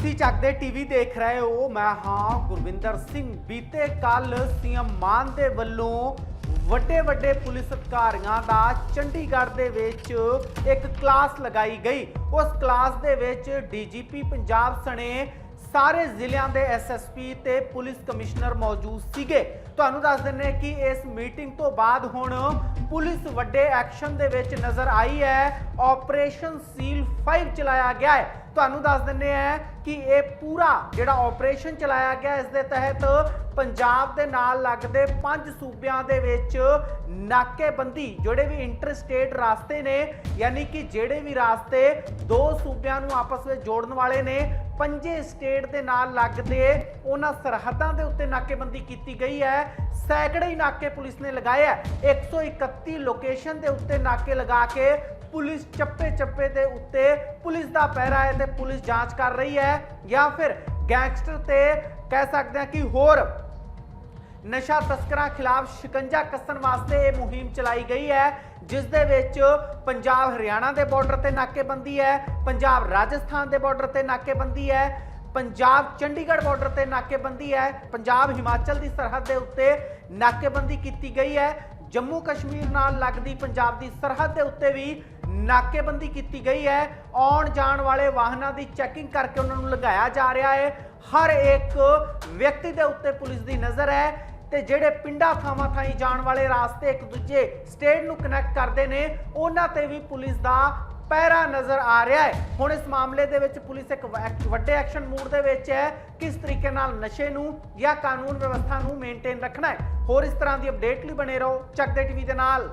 ਤੁਸੀਂ ਦੇ ਟੀਵੀ ਦੇਖ ਰਹੇ ਹੋ। ਮੈਂ ਹਾਂ ਗੁਰਵਿੰਦਰ ਸਿੰਘ। ਬੀਤੇ ਕੱਲ ਸੀਐਮ ਮਾਨ ਦੇ ਵੱਲੋਂ ਵੱਡੇ ਵੱਡੇ ਪੁਲਿਸ ਅਧਿਕਾਰੀਆਂ ਦਾ ਚੰਡੀਗੜ੍ਹ ਦੇ ਵਿੱਚ ਇੱਕ ਕਲਾਸ ਲਗਾਈ ਗਈ। ਉਸ ਕਲਾਸ ਦੇ ਵਿੱਚ ਡੀਜੀਪੀ ਪੰਜਾਬ ਸਣੇ ਸਾਰੇ ਜ਼ਿਲ੍ਹਿਆਂ ਦੇ ਐਸਐਸਪੀ ਤੇ ਪੁਲਿਸ ਕਮਿਸ਼ਨਰ ਮੌਜੂਦ ਸੀਗੇ। ਤੁਹਾਨੂੰ ਦੱਸ ਦਿੰਨੇ ਕਿ ਇਸ ਮੀਟਿੰਗ ਤੋਂ ਬਾਅਦ ਹੁਣ ਪੁਲਿਸ ਵੱਡੇ ਐਕਸ਼ਨ ਦੇ ਵਿੱਚ ਨਜ਼ਰ ਆਈ ਹੈ। ਆਪਰੇਸ਼ਨ ਸੀਲ 5 ਚਲਾਇਆ ਗਿਆ ਹੈ। ਤੁਹਾਨੂੰ ਦੱਸ ਦਿੰਨੇ ਆ ਕਿ ਇਹ ਪੂਰਾ ਜਿਹੜਾ ਆਪਰੇਸ਼ਨ ਚਲਾਇਆ ਗਿਆ, ਇਸ ਦੇ ਤਹਿਤ ਪੰਜਾਬ ਦੇ ਨਾਲ ਲੱਗਦੇ ਪੰਜ ਸੂਬਿਆਂ ਦੇ ਵਿੱਚ ਨਾਕੇਬੰਦੀ, ਜਿਹੜੇ ਵੀ ਇੰਟਰਸਟੇਟ ਰਾਸਤੇ ਨੇ, ਯਾਨੀ ਕਿ ਜਿਹੜੇ ਵੀ ਰਾਸਤੇ ਦੋ ਸੂਬਿਆਂ ਨੂੰ ਆਪਸ ਵਿੱਚ ਜੋੜਨ ਵਾਲੇ ਨੇ, ਪੰਜੇ ਸਟੇਟ ਦੇ ਨਾਲ ਲੱਗਦੇ ਉਹਨਾਂ ਸਰਹੱਦਾਂ ਦੇ ਉੱਤੇ ਨਾਕੇਬੰਦੀ ਕੀਤੀ ਗਈ ਹੈ। ਸੈਂਕੜੇ ਨਾਕੇ ਪੁਲਿਸ ਨੇ ਲਗਾਏ ਹੈ 131 ਲੋਕੇਸ਼ਨ ਦੇ ਉੱਤੇ ਨਾਕੇ ਲਗਾ ਕੇ ਪੁਲਿਸ ਚੱਪੇ ਚੱਪੇ ਦੇ ਉੱਤੇ ਪੁਲਿਸ ਦਾ ਪਹਿਰਾ ਹੈ ਤੇ ਪੁਲਿਸ ਜਾਂਚ ਕਰ ਰਹੀ ਹੈ ਜਾਂ ਫਿਰ ਗੈਂਗਸਟਰ ਤੇ ਕਹਿ ਸਕਦੇ ਹਾਂ ਕਿ ਹੋਰ ਨਸ਼ਾ ਤਸਕਰਾਂ ਖਿਲਾਫ ਸ਼ਿਕੰਜਾ ਕੱਸਣ ਵਾਸਤੇ ਇਹ ਮੁਹਿੰਮ ਚਲਾਈ ਗਈ ਹੈ, ਜਿਸ ਦੇ ਵਿੱਚ ਪੰਜਾਬ ਹਰਿਆਣਾ ਦੇ ਬਾਰਡਰ ਤੇ ਨਾਕੇਬੰਦੀ ਹੈ, ਪੰਜਾਬ ਰਾਜਸਥਾਨ ਦੇ ਬਾਰਡਰ ਤੇ ਨਾਕੇਬੰਦੀ ਹੈ ਪੰਜਾਬ ਚੰਡੀਗੜ੍ਹ ਬਾਰਡਰ ਤੇ ਨਾਕੇਬੰਦੀ ਹੈ। ਪੰਜਾਬ ਹਿਮਾਚਲ ਦੀ ਸਰਹੱਦ ਦੇ ਉੱਤੇ ਨਾਕੇਬੰਦੀ ਕੀਤੀ ਗਈ ਹੈ। ਜੰਮੂ ਕਸ਼ਮੀਰ ਨਾਲ ਲੱਗਦੀ ਪੰਜਾਬ ਦੀ ਸਰਹੱਦ ਦੇ ਉੱਤੇ ਵੀ ਨਾਕੇਬੰਦੀ ਕੀਤੀ ਗਈ ਹੈ। ਆਉਣ ਜਾਣ ਵਾਲੇ ਵਾਹਨਾਂ ਦੀ ਚੈਕਿੰਗ ਕਰਕੇ ਉਹਨਾਂ ਨੂੰ ਲਗਾਇਆ ਜਾ ਰਿਹਾ ਹੈ। ਹਰ ਇੱਕ ਵਿਅਕਤੀ ਦੇ ਉੱਤੇ ਪੁਲਿਸ ਦੀ ਨਜ਼ਰ ਹੈ ਤੇ ਜਿਹੜੇ ਪਿੰਡਾਂ ਥਾਵਾਂ ਥਾਈ ਜਾਣ ਵਾਲੇ ਰਾਸਤੇ ਇੱਕ ਦੂਜੇ ਸਟੇਟ ਨੂੰ ਕਨੈਕਟ ਕਰਦੇ ਨੇ, ਉਹਨਾਂ ਤੇ ਵੀ ਪੁਲਿਸ ਦਾ ਪਹਿਰਾ ਨਜ਼ਰ ਆ ਰਿਹਾ ਹੈ। ਹੁਣ ਇਸ ਮਾਮਲੇ ਦੇ ਵਿੱਚ ਪੁਲਿਸ ਇੱਕ ਵੱਡੇ ਐਕਸ਼ਨ ਮੂਡ ਦੇ ਵਿੱਚ ਹੈ ਕਿਸ ਤਰੀਕੇ ਨਾਲ ਨਸ਼ੇ ਨੂੰ ਜਾਂ ਕਾਨੂੰਨ ਵਿਵਸਥਾ ਨੂੰ ਮੇਨਟੇਨ ਰੱਖਣਾ ਹੈ। ਹੋਰ ਇਸ ਤਰ੍ਹਾਂ ਦੀ ਅਪਡੇਟ ਲਈ ਬਣੇ ਰਹੋ। ਚੱਕ ਦੇ ਟੀਵੀ ਦੇ ਨਾਲ।